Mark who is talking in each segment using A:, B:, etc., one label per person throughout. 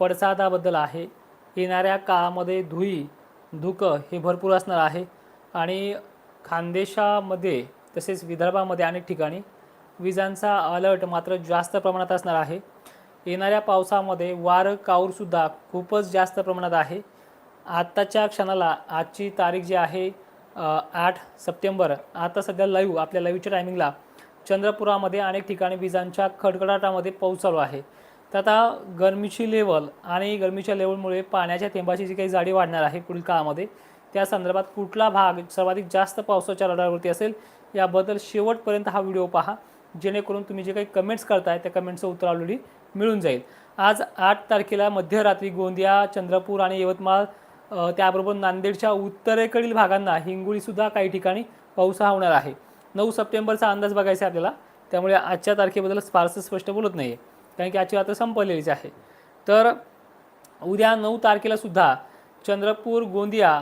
A: पडसादाबद्दल आहे. येणाऱ्या काळामध्ये धुई धुकं हे भरपूर असणार आहे. आणि खानदेशामध्ये तसेच विदर्भामध्ये अनेक ठिकाणी विजांचा अलर्ट मात्र जास्त प्रमाणात असणार आहे. येणाऱ्या पावसामध्ये वार काऊरसुद्धा खूपच जास्त प्रमाणात आहे. आत्ताच्या क्षणाला आजची तारीख जी आहे आठ सप्टेंबर. आता सध्या लाईव्ह आपल्या लाईव्हच्या टायमिंगला चंद्रपुरामध्ये अनेक ठिकाणी विजांच्या खडखडाटामध्ये पाऊस चालू आहे. तर आता गरमीची लेवल आणि गरमीच्या लेवलमुळे पाण्याच्या थेंबाची जी काही जाडी वाढणार आहे पुढील काळामध्ये त्या संदर्भात कुठला भाग सर्वाधिक जास्त पावसाच्या रडारवरती असेल याबद्दल शेवटपर्यंत हा व्हिडिओ पहा. जेणेकरून तुम्ही जे काही कमेंट्स करताय त्या कमेंटचं उत्तर ऑलरेडी मिळून जाईल. आज आठ तारखेला मध्यरात्री गोंदिया चंद्रपूर आणि यवतमाळ त्याबरोबर नांदेडच्या उत्तरेकडील भागांना हिंगोलीसुद्धा काही ठिकाणी पाऊस हा होणार आहे. नऊ सप्टेंबरचा अंदाज बघायचा आपल्याला त्यामुळे आजच्या तारखेबद्दल फारसं स्पष्ट बोलत नाही आहे कारण की याची आता संपलेलीच आहे. तर उद्या नऊ तारखेला सुद्धा चंद्रपूर गोंदिया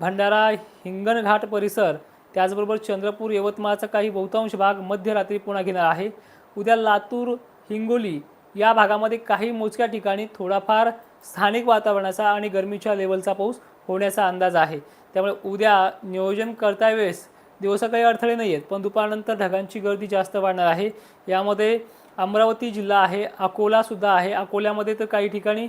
A: भंडारा हिंगणघाट परिसर त्याचबरोबर चंद्रपूर यवतमाळचा काही बहुतांश भाग मध्यरात्री पुन्हा घेणार आहे. उद्या लातूर हिंगोली या भागामध्ये काही मोजक्या ठिकाणी थोडाफार स्थानिक वातावरणाचा आणि गरमीच्या लेवलचा पाऊस होण्याचा अंदाज आहे. त्यामुळे उद्या नियोजन करता वेळेस दिवसा काही अडथळे नाही आहेत पण दुपारनंतर ढगांची गर्दी जास्त वाढणार आहे. यामध्ये अमरावती जिल्हा आहे अकोलासुद्धा आहे. अकोल्यामध्ये तर काही ठिकाणी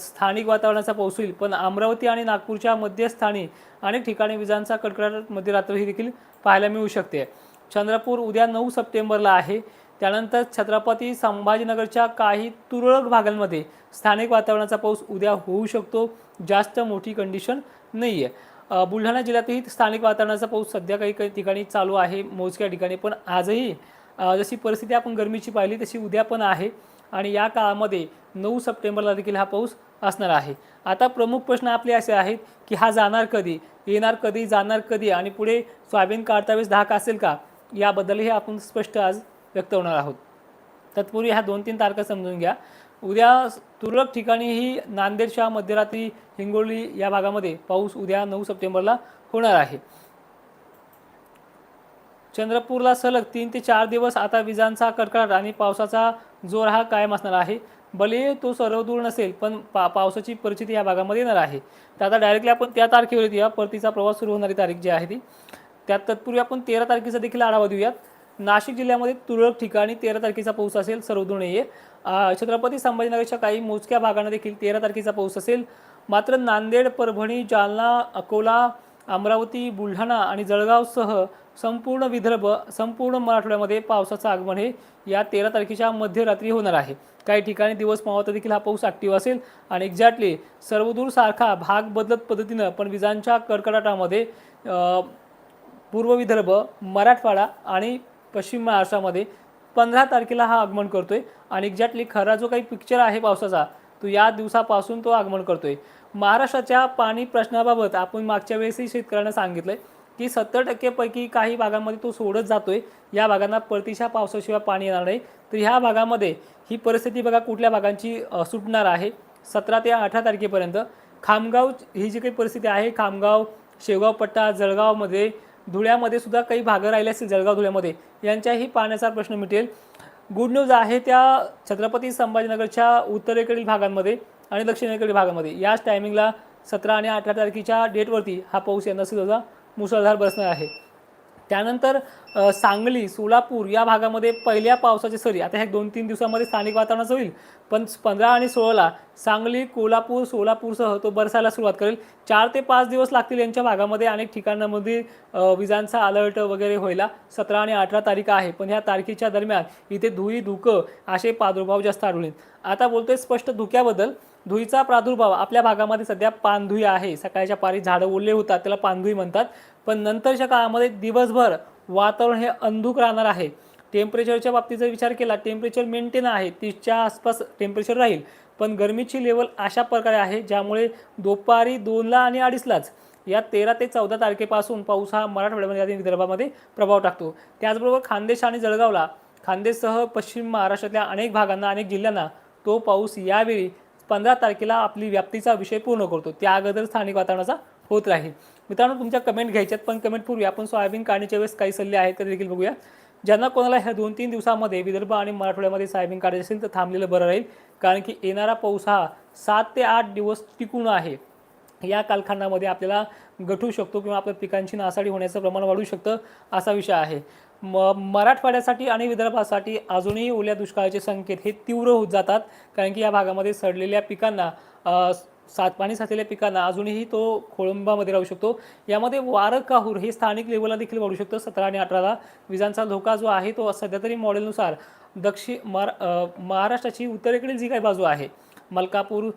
A: स्थानिक वातावरणाचा पाऊस होईल पण अमरावती आणि नागपूरच्या मध्यस्थानी अनेक ठिकाणी विजांचा कडकडाट मध्यरात्र ही देखील पाहायला मिळू शकते. चंद्रपूर उद्या नऊ सप्टेंबरला आहे. त्यानंतर छत्रपती संभाजीनगरच्या काही तुरळक भागांमध्ये स्थानिक वातावरणाचा पाऊस उद्या होऊ शकतो. जास्त मोठी कंडिशन नाही आहे बुलढाणा जिल्ह्यातही स्थानिक वातावरणाचा पाऊस सध्या काही काही ठिकाणी चालू आहे मोजक्या ठिकाणी पण आजही जशी परिस्थिती आपण गरमीची पाहिली तशी उद्या पण आहे. आणि या काळामध्ये नऊ सप्टेंबरला देखील हा पाऊस असणार आहे. आता प्रमुख प्रश्न आपले असे आहेत की हा जाणार कधी? येणार कधी जाणार कधी? आणि पुढे सोयाबीन काढता वेळेस धाक असेल का? याबद्दलही आपण स्पष्ट आज व्यक्त होणार आहोत. तत्पूर्वी ह्या दोन तीन तारखा समजून घ्या. उद्या तुरळक ठिकाणीही नांदेडच्या मध्यरात्री हिंगोली या भागामध्ये पाऊस उद्या नऊ सप्टेंबरला होणार आहे. चंद्रपूरला सलग तीन ते चार दिवस आता विजांचा कडकडाट आणि पावसाचा जोर हा कायम असणार आहे. भले तो सर्वदूर नसेल पण पा पावसाची परिस्थिती या भागामध्ये येणार आहे. तर आता डायरेक्टली आपण त्या तारखेवर येऊया. परतीचा प्रवास सुरू होणारी तारीख जी आहे ती. त्यात तत्पूर्वी आपण तेरा तारखेचा देखील आढावा देऊयात. नाशिक जिल्ह्यामध्ये तुरळक ठिकाणी तेरा तारखेचा पाऊस असेल सर्वदूर नाही आहे छत्रपती संभाजीनगरच्या काही मोजक्या भागांना देखील तेरा तारखेचा पाऊस असेल. मात्र नांदेड परभणी जालना अकोला अमरावती बुलढाणा आणि जळगावसह संपूर्ण विदर्भ संपूर्ण मराठवाड्यामध्ये पावसाचं आगमन हे या तेरा तारखेच्या मध्यरात्री होणार आहे. काही ठिकाणी दिवस मावता देखील हा पाऊस ॲक्टिव्ह असेल आणि एक्झॅक्टली सर्वदूर सारखा भाग बदलत पद्धतीनं पण विजांच्या कडकडाटामध्ये पूर्व विदर्भ मराठवाडा आणि पश्चिम महाराष्ट्रामध्ये पंधरा तारखेला हा आगमन करतोय आणि एक्झॅक्टली खरा जो काही पिक्चर आहे पावसाचा तो या दिवसापासून तो आगमन करतोय. महाराष्ट्राच्या पाणी प्रश्नाबाबत आपण मागच्या वेळेसही शेतकऱ्यांना सांगितलंय. की सत्तर टक्केपैकी काही भागांमध्ये तो सोडत जातोय. या भागांना परतीच्या पावसाशिवाय पाणी येणार नाही. तर ह्या भागामध्ये ही परिस्थिती बघा कुठल्या भागांची सुटणार आहे. सतरा ते अठरा तारखेपर्यंत खामगाव ही जी काही परिस्थिती आहे खामगाव शेवगाव पट्टा जळगावमध्ये धुळ्यामध्ये सुद्धा काही भागं राहिले असतील जळगाव धुळ्यामध्ये. यांच्याही पाण्याचा प्रश्न मिटेल. गुड न्यूज आहे त्या छत्रपती संभाजीनगरच्या उत्तरेकडील भागांमध्ये आणि दक्षिणेकडील भागामध्ये. याच टायमिंगला सतरा आणि अठरा तारखेच्या डेटवरती हा पाऊस यंदा सुद्धा मुसळधार बसणार आहे. त्यानंतर सांगली सोलापूर या भागामध्ये पहिल्या पावसाची सरी. आता ह्या दोन तीन दिवसामध्ये स्थानिक वातावरणाचं होईल. पण पंधरा आणि सोळाला सांगली कोल्हापूर सोलापूरसह तो बरसायला सुरुवात करेल. चार ते पाच दिवस लागतील यांच्या भागामध्ये. अनेक ठिकाणांमध्ये विजांचा अलर्ट वगैरे व्हायला सतरा आणि अठरा तारीख आहे. पण ह्या तारखेच्या दरम्यान इथे धुई धुकं असे प्रादुर्भाव जास्त आढळून आता बोलतोय स्पष्ट धुक्याबद्दल. धुईचा प्रादुर्भाव. आपल्या भागामध्ये सध्या पानधुई आहे. सकाळच्या पारी झाडं ओढले होतात त्याला पानधुई म्हणतात. पण नंतरच्या काळामध्ये दिवसभर वातावरण हे अंधुक राहणार आहे. टेम्परेचरच्या बाबतीत जर विचार केला टेम्परेचर मेंटेन आहे. तीसच्या आसपास टेम्परेचर राहील. पण गरमीची लेवल अशा प्रकारे आहे ज्यामुळे दुपारी दोनला आणि अडीचलाच या तेरा ते चौदा तारखेपासून पाऊस हा मराठवाड्यामध्ये आणि विदर्भामध्ये प्रभाव टाकतो. त्याचबरोबर खानदेश आणि जळगावला खानदेशसह पश्चिम महाराष्ट्रातल्या अनेक भागांना अनेक जिल्ह्यांना तो पाऊस यावेळी पंधरा तारखेला आपली व्याप्तीचा विषय पूर्ण करतो. त्या अगोदर स्थानिक वातावरणाचा होत राहील. मित्रांनो तुमच्या कमेंट घ्यायच्यात पण कमेंटपूर्वी आपण सोयाबीन काढण्याच्या वेळेस काही सल्ले आहेत का देखील बघूया. ज्यांना कोणाला ह्या दोन तीन दिवसामध्ये विदर्भ आणि मराठवाड्यामध्ये सोयाबीन काढायचे असेल तर थांबलेलं बरं राहील. कारण की येणारा पाऊस हा सात ते आठ दिवस टिकून आहे. या कालखंडामध्ये आपल्याला गठू शकतो किंवा आपल्या पिकांची नासाडी होण्याचं प्रमाण वाढू शकतं असा विषय आहे. म मराठवाड्यासाठी आणि विदर्भासाठी अजूनही ओल्या दुष्काळाचे संकेत हे तीव्र होत जातात कारण की या भागामध्ये सडलेल्या पिकांना सात पाणी साचलेल्या पिकांना अजूनही तो खोळंबामध्ये राहू शकतो. यामध्ये वारं काहूर हे स्थानिक लेवलला देखील वाढू शकतं. सतरा आणि अठराला विजांचा धोका जो आहे तो सध्या तरी मॉडेलनुसार दक्षिण महार महाराष्ट्राची उत्तरेकडील जी काही बाजू आहे मलकापूर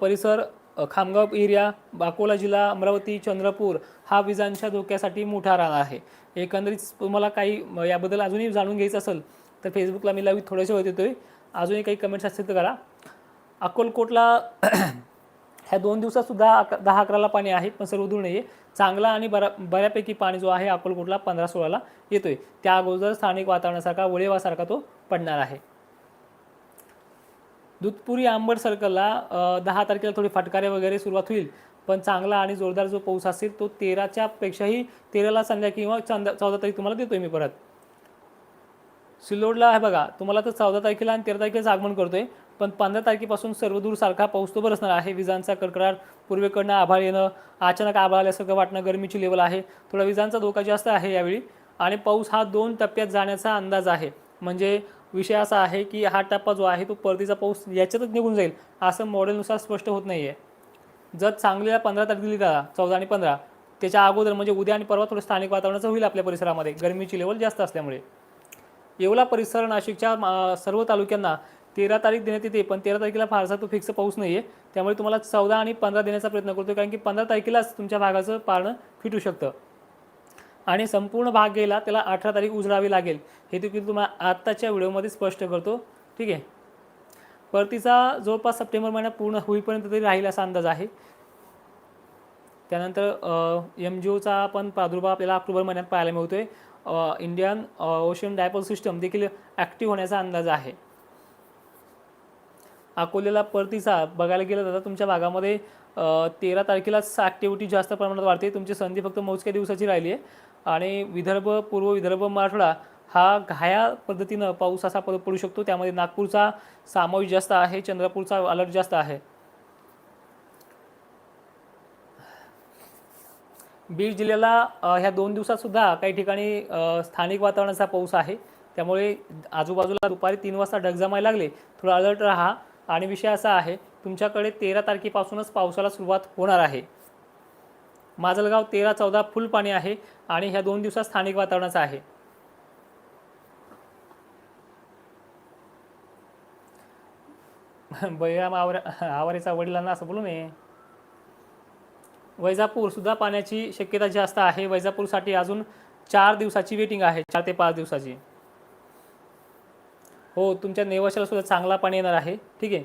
A: परिसर खामगाव एरिया अकोला जिल्हा अमरावती चंद्रपूर हा विजांच्या धोक्यासाठी मोठा राहणार आहे. एकंदरीत तुम्हाला काही याबद्दल अजूनही जाणून घ्यायचं असेल तर फेसबुकला मी लावी थोडेसे होते येतोय. अजूनही काही कमेंट्स असतील तर करा. अक्कलकोटला ह्या दोन दिवसात सुद्धा अक दहा अकराला पाणी आहे पण सर्व दूर नाही आहे चांगला आणि बरा बऱ्यापैकी पाणी जो आहे अक्कलकोटला पंधरा सोळाला येतोय. त्या अगोदर स्थानिक वातावरणासारखा वळेवासारखा तो पडणार आहे. दूधपुरी आंबट सर्कलला दहा तारखेला थोडी फटकारे वगैरे सुरुवात होईल. पण चांगला आणि जोरदार जो पाऊस असेल तो तेराच्या पेक्षाही तेराला संध्या किंवा चंदा चौदा तारीख तुम्हाला देतोय मी परत. सिल्लोडला आहे बघा तुम्हाला तर चौदा तारखेला आणि तेरा तारखेचं आगमन करतोय पण पंधरा तारखेपासून सर्वदूर सारखा पाऊस तो बरसणार आहे. विजांचा कडकडाट पूर्वेकडनं आभाळ येणं अचानक आभाळ आल्यासारखं वाटणं गरमीची लेवल आहे. थोडा विजांचा धोका जास्त आहे यावेळी. आणि पाऊस हा दोन टप्प्यात जाण्याचा अंदाज आहे. म्हणजे विषय असा आहे की हा टप्पा जो आहे तो परतीचा पाऊस याच्यातच निघून जाईल असं मॉडेलनुसार स्पष्ट होत नाही आहे जर चांगल्या पंधरा तारीख दिली का? चौदा आणि पंधरा. त्याच्या अगोदर म्हणजे उद्या आणि परवा थोडं स्थानिक वातावरणाचं होईल आपल्या परिसरामध्ये. गरमीची लेवल जास्त असल्यामुळे. येवला परिसर नाशिकच्या सर्व तालुक्यांना तेरा तारीख देण्यात येते पण तेरा तारखेला फारसा तो फिक्स पाऊस नाही आहे त्यामुळे तुम्हाला चौदा आणि पंधरा देण्याचा प्रयत्न करतो कारण की पंधरा तारखेलाच तुमच्या भागाचं पारणं फिटू शकतं. आणि संपूर्ण भाग गेला त्याला अठरा तारीख उजळावी लागेल. हे देखील तुम्हाला आत्ताच्या व्हिडिओमध्ये स्पष्ट करतो. ठीक आहे? परतीचा जवळपास सप्टेंबर महिना पूर्ण होईपर्यंत तरी राहील असा अंदाज आहे. त्यानंतर एम जी ओचा पण प्रादुर्भाव आपल्याला ऑक्टोबर महिन्यात पाहायला मिळतो आहे इंडियन ओशन डायपोल सिस्टम देखील ॲक्टिव्ह होण्याचा अंदाज आहे. अकोल्याला परतीचा बघायला गेलं तर तुमच्या भागामध्ये तेरा तारखेलाच ॲक्टिव्हिटी जास्त प्रमाणात वाढते. तुमची संधी फक्त मोजक्या दिवसाची राहिली आहे. आणि विदर्भ पूर्व विदर्भ मराठवाडा हा घाया पद्धतीनं पाऊस असा पड पडू शकतो. त्यामध्ये नागपूरचा समावेश जास्त आहे चंद्रपूरचा अलर्ट जास्त आहे. बीड जिल्ह्याला ह्या दोन दिवसात सुद्धा काही ठिकाणी स्थानिक वातावरणाचा पाऊस आहे. त्यामुळे आजूबाजूला दुपारी तीन वाजता ढग जमायला लागले. थोडा अलर्ट राहा. आणि विषय असा आहे तुमच्याकडे तेरा तारखेपासूनच पावसाला सुरुवात होणार आहे. माजलगाव तेरा चौदा फुल पाणी आहे आणि ह्या दोन दिवसात स्थानिक वातावरणाचं आहे. बळीराम आवर आवारेचा वडिलांना असं बोलू नये. वैजापूरसुद्धा पाण्याची शक्यता जास्त आहे. वैजापूरसाठी अजून चार दिवसाची वेटिंग आहे. चार ते पाच दिवसाची. हो तुमच्या नेवाशाला सुद्धा चांगला पाणी येणार आहे. ठीक आहे.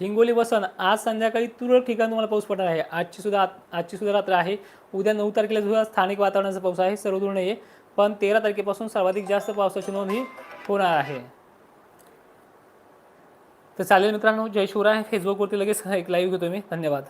A: हिंगोली वसन आज संध्याकाळी तुरळक ठिकाणी तुम्हाला पाऊस पडणार आहे. आजची सुद्धा आजची सुद्धा रात्र आहे. उद्या नऊ तारखेला सुद्धा स्थानिक वातावरणाचा पाऊस आहे. सर्वदूर नाही आहे पण तेरा तारखेपासून सर्वाधिक जास्त पावसाची नोंद ही होणार आहे. तर चालेल मित्रांनो जय शिवराय. फेसबुकवरती लगेच एक लाईव्ह घेतो मी. धन्यवाद.